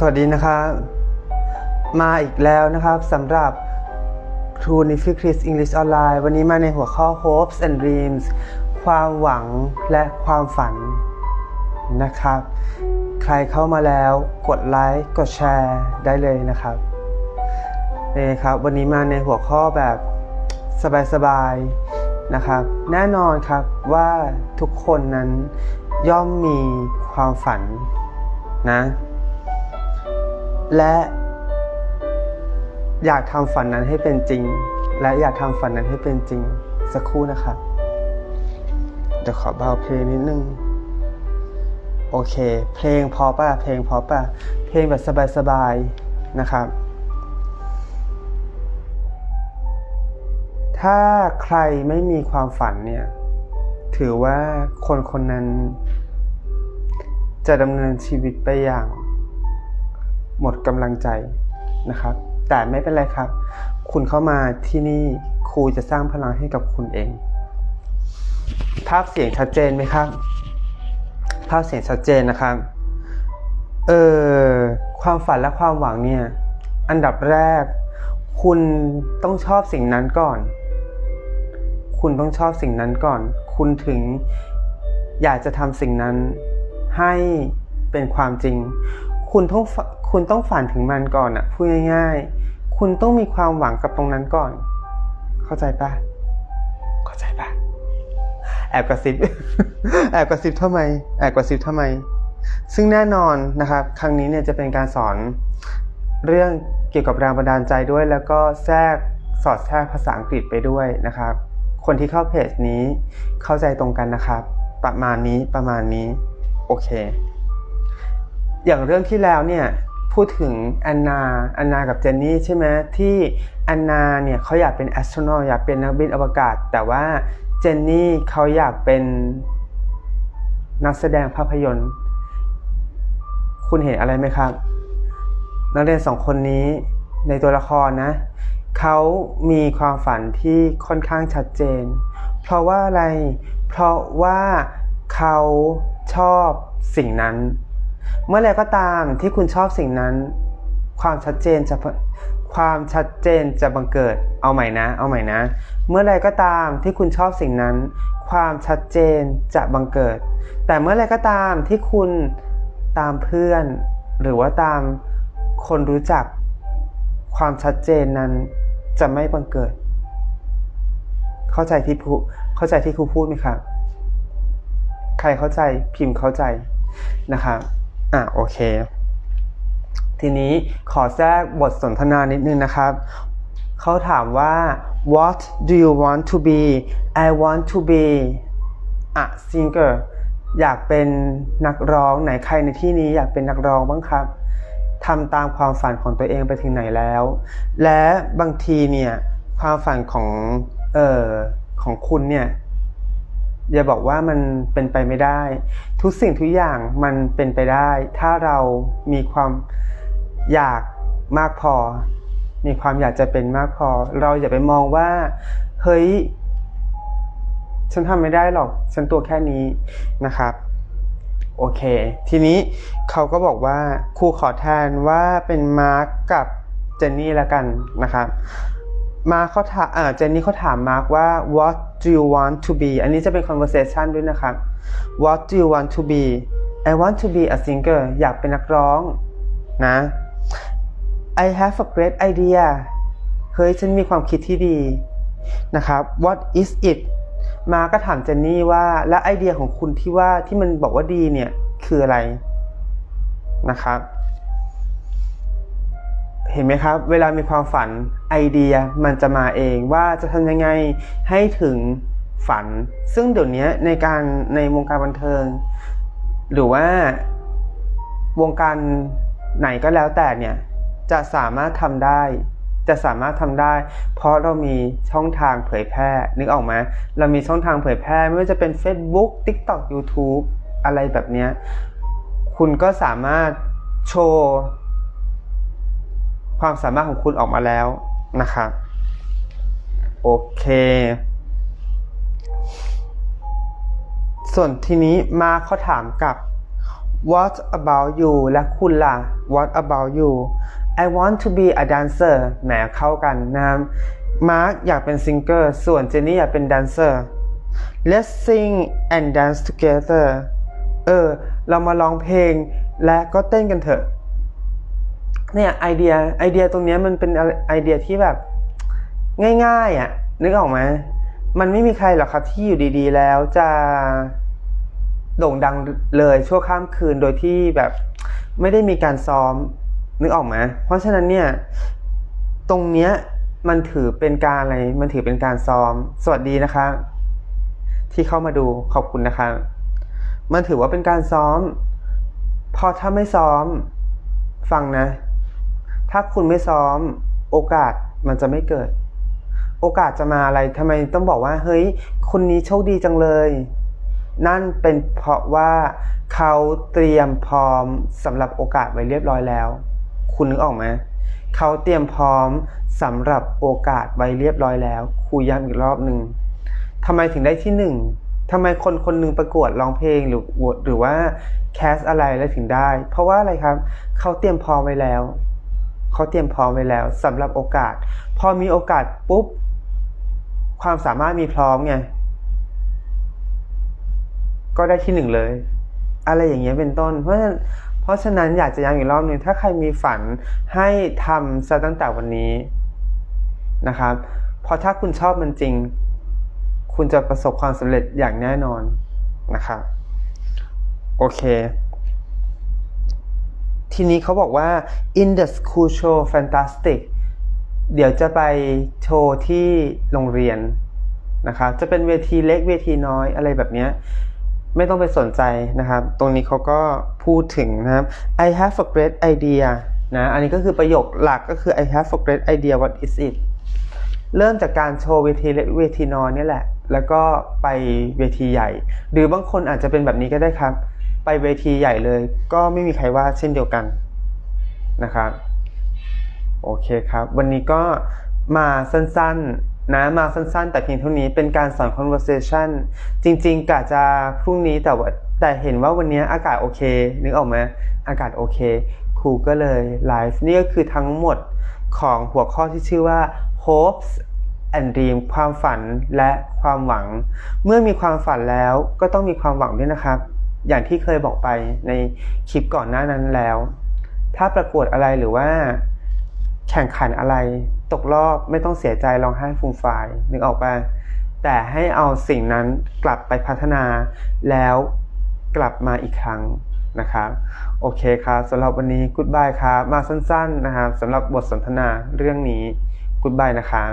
สวัสดีนะครับ มาอีกแล้วนะครับสำหรับ True n i f i c h r i s English Online วันนี้มาในหัวข้อ Hopes and Dreams ความหวังและความฝันนะครับ ใครเข้ามาแล้วกดไลค์กดแชร์ได้เลยนะครับนี่ครับ วันนี้มาในหัวข้อแบบสบายๆนะครับ แน่นอนครับว่าทุกคนนั้นย่อมมีความฝันนะ และ อยากทำฝันนั้นให้เป็นจริง และอยากทำฝันนั้นให้เป็นจริง สักครู่นะครับเดี๋ยวขอเบาเพลงนิดนึง โอเค เพลงพอป่ะ เพลงพอป่ะ เพลงแบบสบายๆ นะครับ ถ้าใครไม่มีความฝันเนี่ย ถือว่าคนคนนั้นจะดำเนินชีวิตไปอย่าง หมดกำลังใจนะครับ แต่ไม่เป็นไรครับ คุณเข้ามาที่นี่ครูจะสร้างพลังให้กับคุณเอง ภาพเสียงชัดเจนไหมครับ ภาพเสียงชัดเจนนะครับ เออความฝันและความหวังเนี่ย อันดับแรก คุณต้องชอบสิ่งนั้นก่อน คุณต้องชอบสิ่งนั้นก่อน คุณถึงอยากจะทำสิ่งนั้นให้เป็นความจริง คุณต้อง คุณต้องฝันถึงมันก่อนอะพูดง่าย ๆ คุณต้องมีความหวังกับตรงนั้นก่อน เข้าใจปะเข้าใจปะแอบกระซิบ แอบกระซิบทำไม แอบกระซิบทำไม ซึ่งแน่นอนนะครับ ครั้งนี้เนี่ยจะเป็นการสอนเรื่องเกี่ยวกับแรงบันดาลใจด้วย แล้วก็แทรกสอดแทรกภาษาอังกฤษไปด้วยนะครับ คนที่เข้าเพจนี้เข้าใจตรงกันนะครับ ประมาณนี้ประมาณนี้ โอเค อย่างเรื่องที่แล้วเนี่ย พูดถึงแอนนาแอนนากับเจนนี่ใช่ไหมที่แอนนาเนี่ยเขาอยากเป็นแอสโทรนอตอยากเป็นนักบินอวกาศ แต่ว่าเจนนี่เขาอยากเป็นนักแสดงภาพยนตร์ คุณเห็นอะไรไหมครับ นักเรียนสองคนนี้ในตัวละครนะเขามีความฝันที่ค่อนข้างชัดเจน เพราะว่าอะไร เพราะว่าเขาชอบสิ่งนั้น เมื่อไรก็ตามที่คุณชอบสิ่งนั้น ความชัดเจนจะความชัดเจนจะบังเกิด เอาใหม่นะ เอาใหม่นะ เมื่อไรก็ตามที่คุณชอบสิ่งนั้น ความชัดเจนจะบังเกิด แต่เมื่อไรก็ตามที่คุณตามเพื่อน หรือว่าตามคนรู้จัก ความชัดเจนนั้นจะไม่บังเกิด เข้าใจที่พูเข้าใจที่ครูพูดไหมครับ ใครเข้าใจพิมพ์เข้าใจนะครับ อะโอเค ทีนี้ขอแทรกบทสนทนานิดนึงนะครับ เขาถามว่า what do you want to be I want to be a singer อยากเป็นนักร้องไหนใครในที่นี้อยากเป็นนักร้องบ้างครับทำตามความฝันของตัวเองไปถึงไหนแล้ว และบางทีเนี่ยความฝันของเอ่อของคุณเนี่ย อย่าบอกว่ามันเป็นไปไม่ได้ ทุกสิ่งทุกอย่างมันเป็นไปได้ ถ้าเรามีความอยากมากพอ มีความอยากจะเป็นมากพอ เราอย่าไปมองว่า เฮ้ย ฉันทำไม่ได้หรอก ฉันตัวแค่นี้นะครับ โอเค ทีนี้เขาก็บอกว่าครูขอแทนว่าเป็นมาร์กกับเจนนี่แล้วกันนะครับ มาร์คเขาถามอ่าเจนนี่เขาถามมาร์คว่า what do you want to be อันนี้จะเป็น conversation ด้วยนะครับ what do you want to be I want to be a singer อยากเป็นนักร้องนะ I have a great idea เฮ้ยฉันมีความคิดที่ดีนะครับ what is it มาก็ถามเจนนี่ว่าแล้วไอเดียของคุณที่ว่าที่มันบอกว่าดีเนี่ย คืออะไรนะครับ เห็นไหมครับ เวลามีความฝันไอเดียมันจะมาเองว่าจะทำยังไงให้ถึงฝัน ซึ่งเดี๋ยวนี้ในการในวงการบันเทิง หรือว่าวงการไหนก็แล้วแต่เนี่ยจะสามารถทำได้ จะสามารถทำได้ เพราะเรามีช่องทางเผยแพร่ นึกออกไหมเรามีช่องทางเผยแพร่ ไม่ว่าจะเป็น Facebook TikTok YouTube อะไรแบบนี้ คุณก็สามารถโชว์ ความสามารถของคุณออกมาแล้วนะครับโอเค ส่วนทีนี้มาเขาถามกับ What about you และคุณล่ะ What about you I want to be a dancer แหมเข้ากันนะครับมาร์คอยากเป็นซิงเกอร์ส่วนเจนนี่อยากเป็นแดนเซอร์ Let's sing and dance together เออ เรามาร้องเพลงและก็เต้นกันเถอะ เนี่ยไอเดียไอเดียตรงเนี้ยมันเป็นไอเดียที่แบบง่ายๆอะนึกออกไหมมันไม่มีใครหรอกครับที่อยู่ดีๆ แล้วจะโด่งดังเลยชั่วข้ามคืนโดยที่แบบไม่ได้มีการซ้อมนึกออกไหมเพราะฉะนั้นเนี่ย ตรงเนี้ยมันถือเป็นการอะไร มันถือเป็นการซ้อม สวัสดีนะคะ ที่เข้ามาดูขอบคุณนะคะ มันถือว่าเป็นการซ้อม พอถ้าไม่ซ้อม ฟังนะ ถ้าคุณไม่ซ้อมโอกาสมันจะไม่เกิด โอกาสจะมาอะไรทำไมต้องบอกว่า เฮ้ย คนนี้โชคดีจังเลย นั่นเป็นเพราะว่าเขาเตรียมพร้อมสำหรับโอกาสไว้เรียบร้อยแล้ว คุณนึกออกไหมเขาเตรียมพร้อมสำหรับโอกาสไว้เรียบร้อยแล้วครูย้ำอีกรอบหนึ่งทำไมถึงได้ที่หนึ่งทำไมคนคนหนึ่งประกวดร้องเพลงหรือหรือว่าแคสอะไรแล้วถึงได้ เพราะว่าอะไรครับ เขาเตรียมพร้อมไว้แล้ว เขาเตรียมพร้อมไว้แล้วสำหรับโอกาส พอมีโอกาสปุ๊บ ความสามารถมีพร้อมไงก็ได้ที่หนึ่งเลย อะไรอย่างเงี้ยเป็นต้น เพราะฉะนั้นเพราะฉะนั้นอยากจะย้ำอีกรอบหนึ่งถ้าใครมีฝันให้ทำซะตั้งแต่วันนี้นะครับเพราะถ้าคุณชอบมันจริง คุณจะประสบความสำเร็จอย่างแน่นอนนะครับ โอเค ทีนี้เขาบอกว่า in the school show fantastic เดี๋ยวจะไปโชว์ที่โรงเรียนนะครับจะเป็นเวทีเล็กเวทีน้อยอะไรแบบนี้ไม่ต้องไปสนใจนะครับ ตรงนี้เขาก็พูดถึงนะครับ I have a great idea นะ อันนี้ก็คือประโยคหลักก็คือ I have a great idea what is it เริ่มจากการโชว์เวทีเล็กเวทีน้อยนี่แหละ แล้วก็ไปเวทีใหญ่ หรือบางคนอาจจะเป็นแบบนี้ก็ได้ครับ ไปเวทีใหญ่เลย ก็ไม่มีใครว่าเช่นเดียวกันนะครับโอเคครับ วันนี้ก็มาสั้นๆนะมาสั้นๆ แต่เพียงเท่านี้เป็นการสอน conversation จริงๆกะจะพรุ่งนี้แต่ว่าแต่เห็นว่าวันนี้อากาศโอเค นึกออกไหมอากาศโอเคครูก็เลยไลฟ์นี่ก็คือทั้งหมดของหัวข้อที่ชื่อว่า hopes and dream ความฝันและความหวัง เมื่อมีความฝันแล้วก็ต้องมีความหวังด้วยนะครับ อย่างที่เคยบอกไปในคลิปก่อนหน้านั้นแล้ว ถ้าประกวดอะไรหรือว่า แข่งขันอะไร ตกรอบไม่ต้องเสียใจร้องไห้ฟูมฟายนึกออกปะแต่ให้เอาสิ่งนั้นกลับไปพัฒนาแล้วกลับมาอีกครั้งนะครับโอเคครับสำหรับวันนี้กู๊ดบายครับมาสั้นๆนะครับสำหรับบทสนทนาเรื่องนี้กู๊ดบายนะครับ